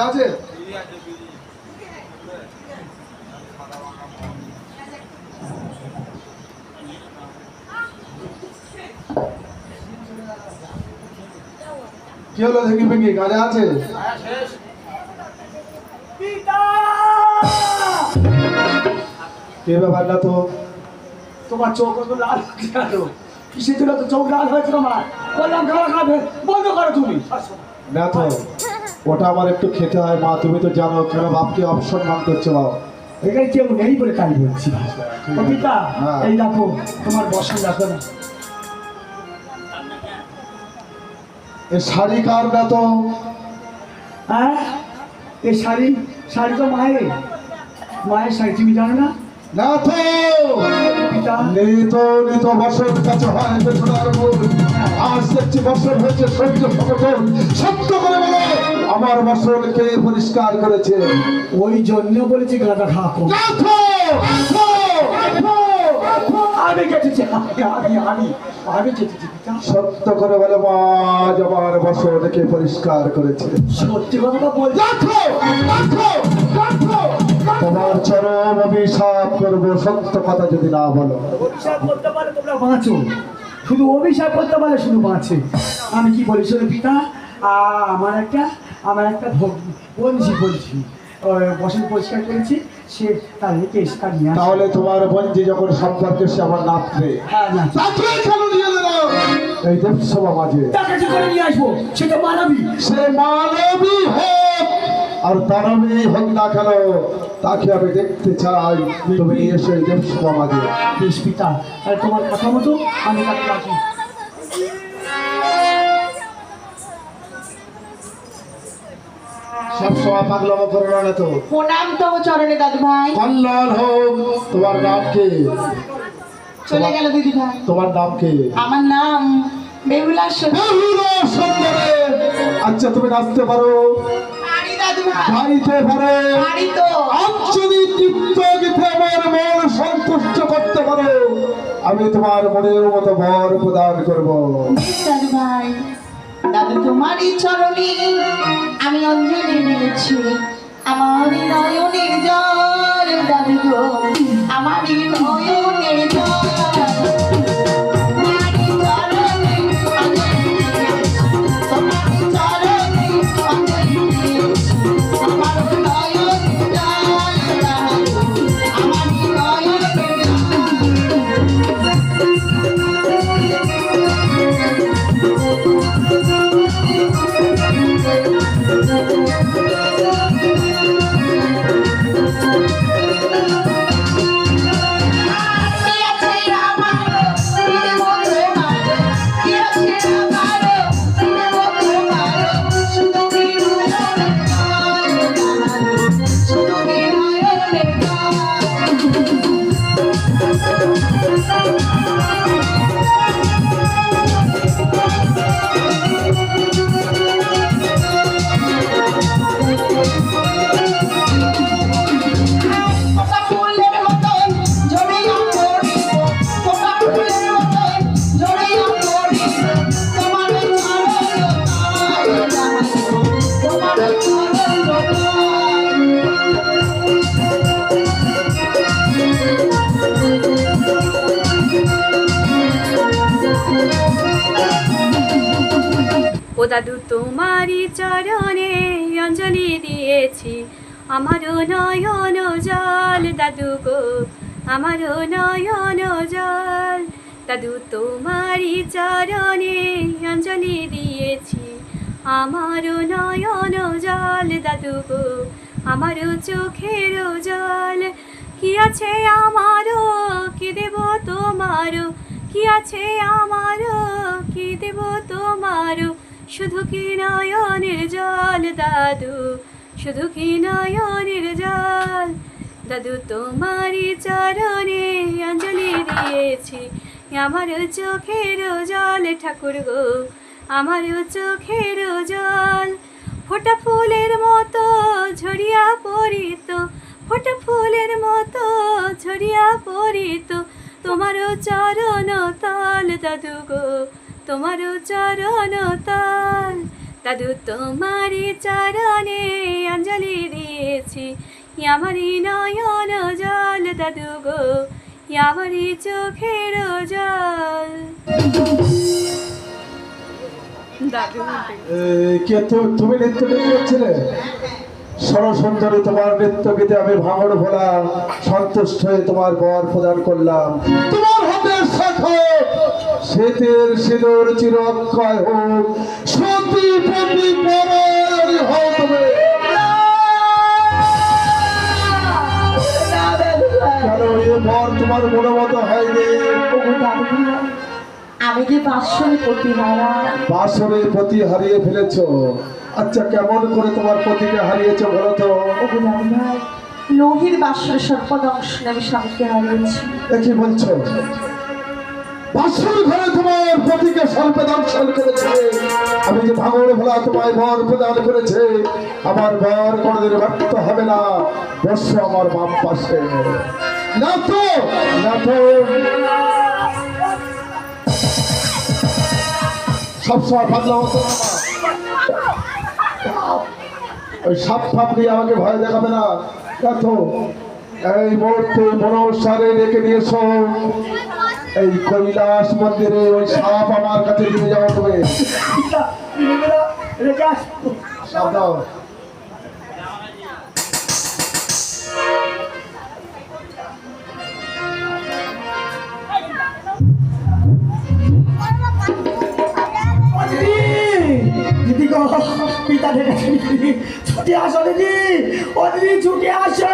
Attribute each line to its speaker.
Speaker 1: আছে? কি হলো দেখি ভেঙ্গি কাজে আছে? কে ব্যাপার না তো?
Speaker 2: তোমার চোখ কত লাল হয়ে কিসের জন্য তো চোখ লাল হয়েছে তোমার? বললাম খাওয়া খাবে বন্ধ করো তুমি।
Speaker 1: না তো ওটা আমার একটু খেতে হয় মা তুমি তো জানো কেন বাপকে অপসম্মান করছ বাবা?
Speaker 2: এখানে কেউ নেই বলে তাই বলছি
Speaker 1: হ্যাঁ।
Speaker 2: এই দেখো তোমার বসন দেখো না।
Speaker 1: এ শাড়ি কার না তো?
Speaker 2: হ্যাঁ? এই শাড়ি শাড়ি তো মায়ের। মায়ের শাড়ি তুমি জানো না?
Speaker 1: না তো! নিত নিত বছর কাছে হয় মূল আজ দেখছি বছর হয়েছে সহ্য সকল সত্য করে বলো। আমার বছরকে পরিষ্কার করেছে?
Speaker 2: ওই জন্য বলেছি গাঁদা
Speaker 1: তো।
Speaker 2: আমি কেটেছি আমি আমি আমি আমি কেটেছি।
Speaker 1: সত্য করে বলে মা পরিষ্কার করেছে?
Speaker 2: সত্যি কথা
Speaker 1: তোমার চরম অভিশাপ করব সত্য কথা যদি না বলো।
Speaker 2: অভিশাপ করতে পারে তোমরা বাঁচো। শুধু অভিশাপ করতে পারে শুধু বাঁচে। আমি কি বলি শোনো পিতা? আমার একটা আমার একটা বলছি বলছি বসন পরিষ্কার করেছি। সে তার রেখে এসকার নিয়ে আসে।
Speaker 1: তাহলে তোমার বঞ্জি যখন সম্পর্কে সে আমার নাত্রে
Speaker 2: হ্যাঁ না
Speaker 1: এই দেবসভা মাঝে।
Speaker 2: তাকে করে নিয়ে আসব সেটা মানাবি।
Speaker 1: সে মানবী হোক আর দানবী হোক না কেন তাকে আমি দেখতে চাই। তুমি এসে মাঝে।
Speaker 2: পিতা তোমার কথা মতো আমি তাকে রাখি।
Speaker 1: পাগলামো তো?
Speaker 3: প্রণাম চরণে দাদু ভাই।
Speaker 1: কল্যাণ হোক তোমার নাম কি?
Speaker 3: চলে গেল দিদি ভাই।
Speaker 1: তোমার নাম কি?
Speaker 3: আমার নাম বেহুলা
Speaker 1: সুন্দরে। আচ্ছা তুমি নাচতে পারো। গীতে আমার মন সন্তুষ্ট করতে পারো। আমি তোমার মনের মতো বর প্রদান করব।
Speaker 3: দাদু ভাই। দাদু তোমারই চরণে আমি অঞ্জলি নিয়েছি। আমার নয়নের জল দাদু আমার নয়নের জল চরণে অঞ্জলি দিয়েছি।
Speaker 4: আমারও নয়ন জল, দাদু গো, আমারও নয়ন জল। দাদু তোমারই চরণে অঞ্জলি দিয়েছি। আমারও নয়ন জল, দাদু গো, আমারও চোখের জল। কি আছে আমারও, কি দেব তোমারও? কি আছে আমারও, কি দেব তোমারও? শুধু কি নয়নের জল, দাদু? শুধু কি নয়নের জল? দাদু, তোমারই চরণে অঞ্জলি দিয়েছি। আমার চোখের জল, ঠাকুর গো, আমার চোখের জল। ফোটা ফুলের মতো ঝরিয়া পড়িত, ফোটা ফুলের মতো ঝরিয়া পড়িত, তোমারও চরণ তল, দাদু গো। তোমারও চরণ তল। দাদু তোমারই চরণে অঞ্জলি দিয়েছি। আমারই নয়ন জল দাদু গো আমারই চোখের জল। দাদু।
Speaker 1: এ, কে তু- তুমি নৃত্য করছিলে সরসুন্দরী তোমার নৃত্য গীতে আমি ভাঙড় ভোলা সন্তুষ্ট হয়ে তোমার বর প্রদান করলাম। তোমার হাতের শাখা শীতের সিঁদুর চির অক্ষয় হোক সতী বর তোমার হয়নি?
Speaker 3: আমি যে বাসরে হারা
Speaker 1: বাসরে পতি হারিয়ে ফেলেছ। আচ্ছা কেমন করে তোমার পতিকে হারিয়েছো বলো তো?
Speaker 3: লোহির বাসরে সর্পদংশ আমি স্বামীকে হারিয়েছি।
Speaker 1: কি বলছো? বাসর ঘরে তোমার পতিকে সর্পে দংশন করেছে। আমি যে ভোলা তোমায় বর প্রদান করেছে আমার বর কোনদিন ব্যর্থ হবে না। বসো আমার বাম পাশে। না তো না তো। সবসময় ভাবলাম ওই সাপ ফাপ দিয়ে আমাকে ভয় দেখাবে না। দেখো এই মুহূর্তে মনোসারে রেখে দিয়েছ এই কৈলাস মন্দিরে ওই সাপ আমার কাছে নিয়ে যাওয়া তুমি
Speaker 2: পিতা দিদি ছুটে আসো দিদি ও দিদি ছুটে আসো।